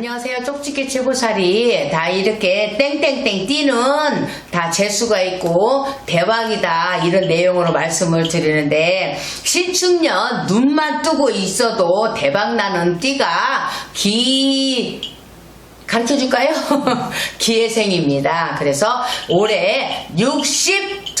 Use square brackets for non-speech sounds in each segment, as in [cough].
안녕하세요. 쪽집게 최고살이 다 이렇게 땡땡땡 뛰는 다 재수가 있고 대박이다 이런 내용으로 말씀을 드리는데 신축년 눈만 뜨고 있어도 대박나는 띠가 기 가르쳐 줄까요? [laughs] 기회생입니다. 그래서 올해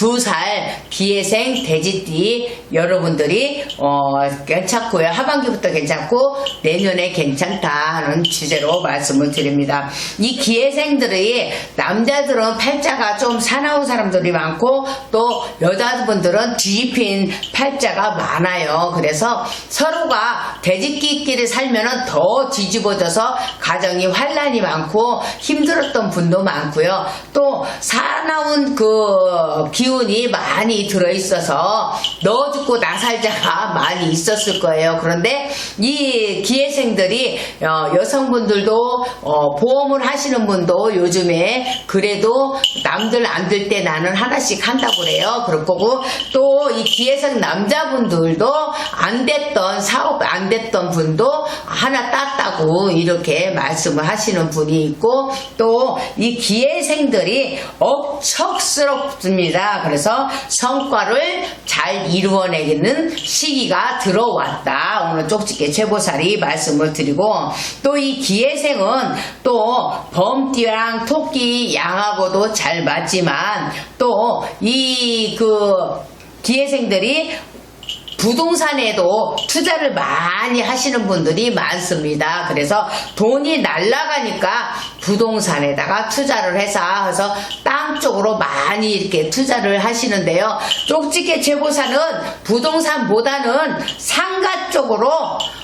62살 기회생 돼지띠 여러분들이 어, 괜찮고요. 하반기부터 괜찮고 내년에 괜찮다 하는 주제로 말씀을 드립니다. 이 기회생들이 남자들은 팔자가 좀 사나운 사람들이 많고 또 여자분들은 뒤집힌 팔자가 많아요. 그래서 서로가 돼지끼끼리 살면은 더 뒤집어져서 가정이 환란이 많고 힘들었던 분도 많고요. 또 사나운 그 기운 이 많이 들어있어서 너 죽고 나 살자가 [laughs] 많이 있었을 거예요. 그런데 이 기회생들이 어, 여성분들도 어, 보험을 하시는 분도 요즘에 그래도 남들 안들때 나는 하나씩 한다고 그래요. 그럴 거고 또 이 기회생 남자분들도 안 됐던 사업 안 됐던 분도 하나 땄다고 이렇게 말씀을 하시는 분이 있고 또 이 기회생들이 억척스럽습니다. 그래서 성과를 잘 이루어내는 시기가 들어왔다. 오늘 쪽집게 최보살이 말씀을 드리고 또 이 기회생은 또 범띠랑 토끼 양하고도 잘 맞지만 또 이 그 기회생들이 부동산에도 투자를 많이 하시는 분들이 많습니다. 그래서 돈이 날라가니까 부동산에다가 투자를 해서 해서 땅 쪽으로 많이 이렇게 투자를 하시는데요. 쪽집게 재보사는 부동산보다는 상가 쪽으로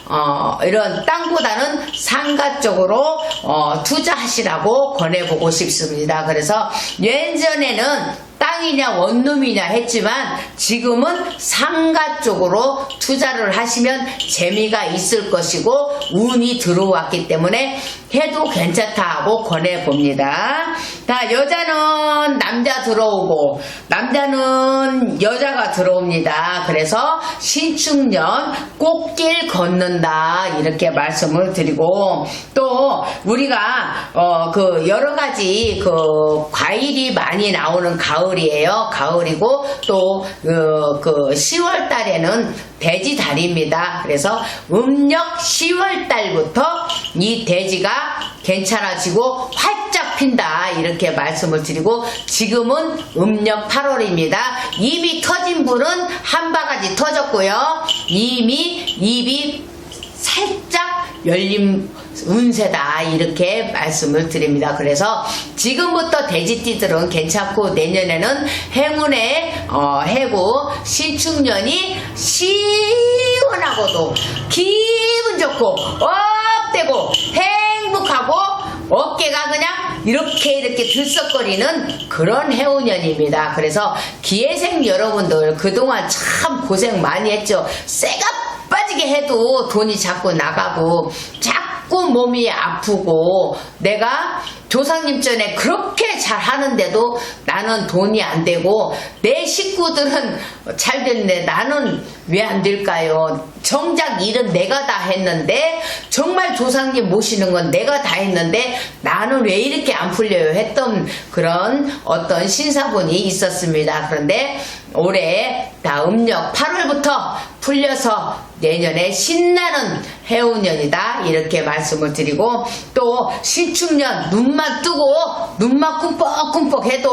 어, 이런 땅보다는 상가 쪽으로 어, 투자하시라고 권해보고 싶습니다. 그래서 예전에는 땅이냐 원룸이냐 했지만 지금은 상가 쪽으로 투자를 하시면 재미가 있을 것이고 운이 들어왔기 때문에 해도 괜찮다 하고 권해봅니다. 자, 여자는 들어오고 남자는 여자가 들어옵니다. 그래서 신축년 꽃길 걷는다 이렇게 말씀을 드리고 또 우리가 어, 그 여러 가지 그 과일이 많이 나오는 가을이에요. 가을이고 또그 10월 달에는 돼지 달입니다. 그래서 음력 10월 달부터 이 돼지가 괜찮아지고 활짝 핀다 이렇게 말씀을 드리고 지금은 음력 8월입니다. 입이 터진 분은 한 바가지 터졌고요. 이미 입이 살짝 열림 운세다 이렇게 말씀을 드립니다. 그래서 지금부터 돼지띠들은 괜찮고 내년에는 행운의 어, 해고 신축년이 시원하고도 기분 좋고 업되고 행복하고 어깨가 그냥 이렇게 이렇게 들썩거리는 그런 해운년입니다. 그래서 기회생 여러분들 그동안 참 고생 많이 했죠. 쇠가 빠지게 해도 돈이 자꾸 나가고 자꾸 몸이 아프고 내가 조상님 전에 그렇게 잘 하는데도 나는 돈이 안 되고 내 식구들은 잘 됐는데 나는 왜 안 될까요? 정작 일은 내가 다 했는데 정말 조상님 모시는 건 내가 다 했는데 나는 왜 이렇게 안 풀려요? 했던 그런 어떤 신사분이 있었습니다. 그런데 올해 다 음력 8월부터 풀려서 내년에 신나는 해운년이다. 이렇게 말씀을 드리고 또 신축년 눈만 뜨고 눈만 꿈뻑꿈뻑 해도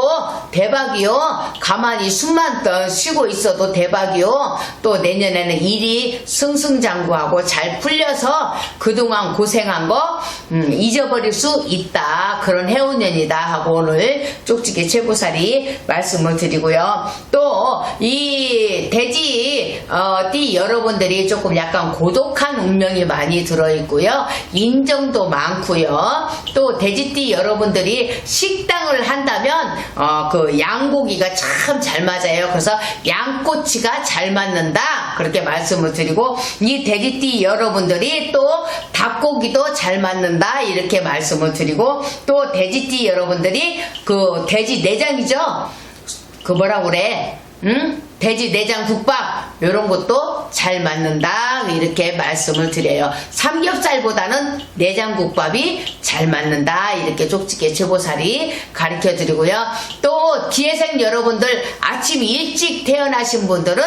대박이요. 가만히 숨만 떠 쉬고 있어도 대박이요. 또 내년에는 일이 승승장구하고 잘 풀려서 그동안 고생한 거 음, 잊어버릴 수 있다. 그런 해운년이다 하고 오늘 쪽지게 최고살이 말씀을 드리고요. 또 이 돼지 어, 띠 여러분들이 조금 약간 고독한 운명이 많이 들어있고요. 인정도 많고요. 또 돼지띠 여러분들이 식당을 한다면 어, 그 양고기가 참 잘 맞아요. 그래서 양꼬치가 잘 맞는다 그렇게 말씀을 드리고 이 돼지띠 여러분들이 또 닭고기도 잘 맞는다 이렇게 말씀을 드리고 또 돼지띠 여러분들이 그 돼지 내장이죠. 그 뭐라 그래? 응? 돼지 내장 국밥 이런 것도 잘 맞는다 이렇게 말씀을 드려요. 삼겹살보다는 내장국밥이 잘 맞는다 이렇게 쪽집게 제보살이 가르쳐 드리고요. 또 기회생 여러분들 아침 일찍 태어나신 분들은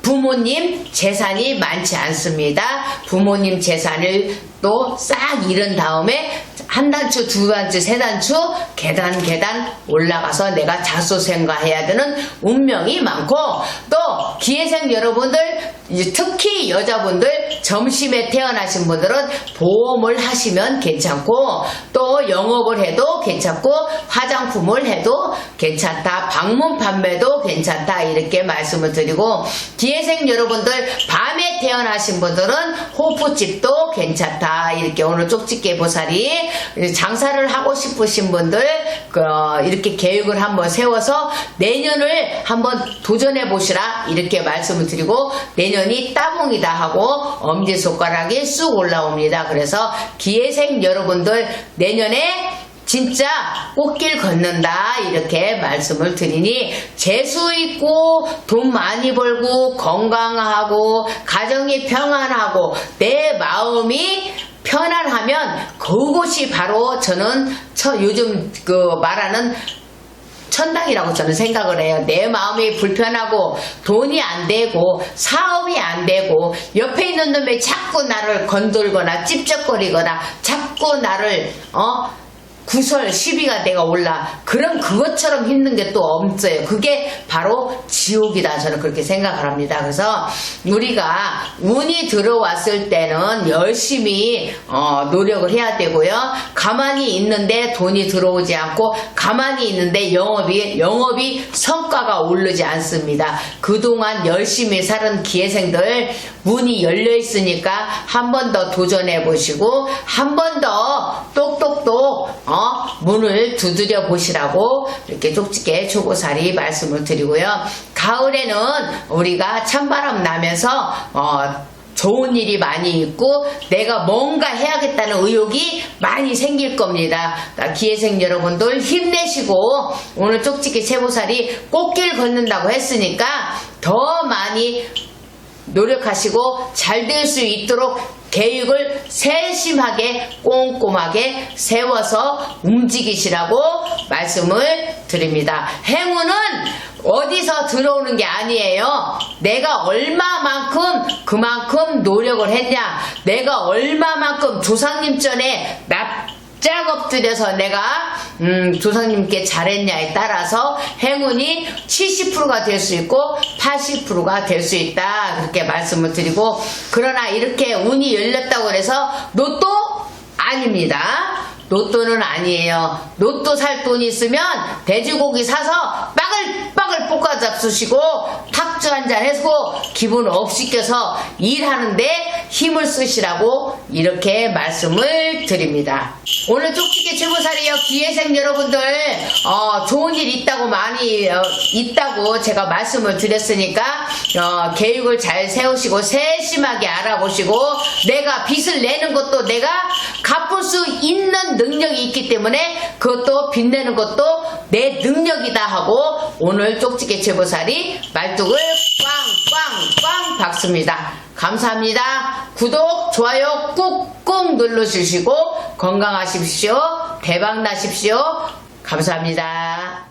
부모님 재산이 많지 않습니다. 부모님 재산을 또 싹 잃은 다음에 한 단추, 두 단추, 세 단추 계단 계단 올라가서 내가 자수생가해야 되는 운명이 많고 또 기회생 여러분들 특히 여자분들 점심에 태어나신 분들은 보험을 하시면 괜찮고 또 영업을 해도 괜찮고 화장품을 해도 괜찮다 방문 판매도 괜찮다 이렇게 말씀을 드리고 기회생 여러분들 밤에 태어나신 분들은 호프집도 괜찮다 이렇게 오늘 쪽집게 보살이 장사를 하고 싶으신 분들 그, 이렇게 계획을 한번 세워서 내년을 한번 도전해 보시라 이렇게 말씀을 드리고 내년이 따봉이다 하고 엄지손가락이 쑥 올라옵니다. 그래서 기회생 여러분들 내년에 진짜 꽃길 걷는다 이렇게 말씀을 드리니 재수 있고 돈 많이 벌고 건강하고 가정이 평안하고 내 마음이 편안하면 그곳이 바로 저는 저 요즘 그 말하는 천당이라고 저는 생각을 해요. 내 마음이 불편하고 돈이 안 되고 사업이 안 되고 옆에 있는 놈이 자꾸 나를 건들거나 찝쩍거리거나 자꾸 나를 어 구설 시비가 내가 올라 그런 그것처럼 힘든 게또 없어요. 그게 바로 지옥이다 저는 그렇게 생각을 합니다. 그래서 우리가 운이 들어왔을 때는 열심히 어, 노력을 해야 되고요. 가만히 있는데 돈이 들어오지 않고 가만히 있는데 영업이 영업이 성과가 오르지 않습니다. 그동안 열심히 살은 기회생들 문이 열려 있으니까 한 번 더 도전해 보시고 한 번 더 똑똑똑 어, 문을 두드려 보시라고 이렇게 쪽집게 초고살이 말씀을 드리고요. 가을에는 우리가 찬바람 나면서 어, 좋은 일이 많이 있고 내가 뭔가 해야겠다는 의욕이 많이 생길 겁니다. 그러니까 기회생 여러분들 힘내시고 오늘 쪽집게 채보살이 꽃길 걷는다고 했으니까 더 많이 노력하시고 잘 될 수 있도록 계획을 세심하게 꼼꼼하게 세워서 움직이시라고 말씀을 드립니다. 행운은 어디서 들어오는 게 아니에요. 내가 얼마만큼 그만큼 노력을 했냐. 내가 얼마만큼 조상님 전에 납 작 엎드려서 내가 음, 조상님께 잘했냐에 따라서 행운이 70%가 될 수 있고 80%가 될 수 있다 그렇게 말씀을 드리고 그러나 이렇게 운이 열렸다고 해서 로또 아닙니다. 로또는 아니에요. 로또 살돈 있으면 돼지고기 사서 빠글빠글 볶아 잡수시고 탁주 한잔 해서 기분 업 시켜서 일하는데 힘을 쓰시라고 이렇게 말씀을 드립니다. 오늘 쪽집게 최고살이요 기회생 여러분들 어, 좋은 일 있다고 많이 어, 있다고 제가 말씀을 드렸으니까 어, 계획을 잘 세우시고 세심하게 알아보시고 내가 빚을 내는 것도 내가 갚을 수 있는 능력이 있기 때문에 그것도 빚 내는 것도 내 능력이다 하고 오늘 쪽집게 최고살이 말뚝을 꽝꽝꽝 박습니다. 감사합니다. 구독, 좋아요 꾹꾹 눌러주시고 건강하십시오. 대박 나십시오. 감사합니다.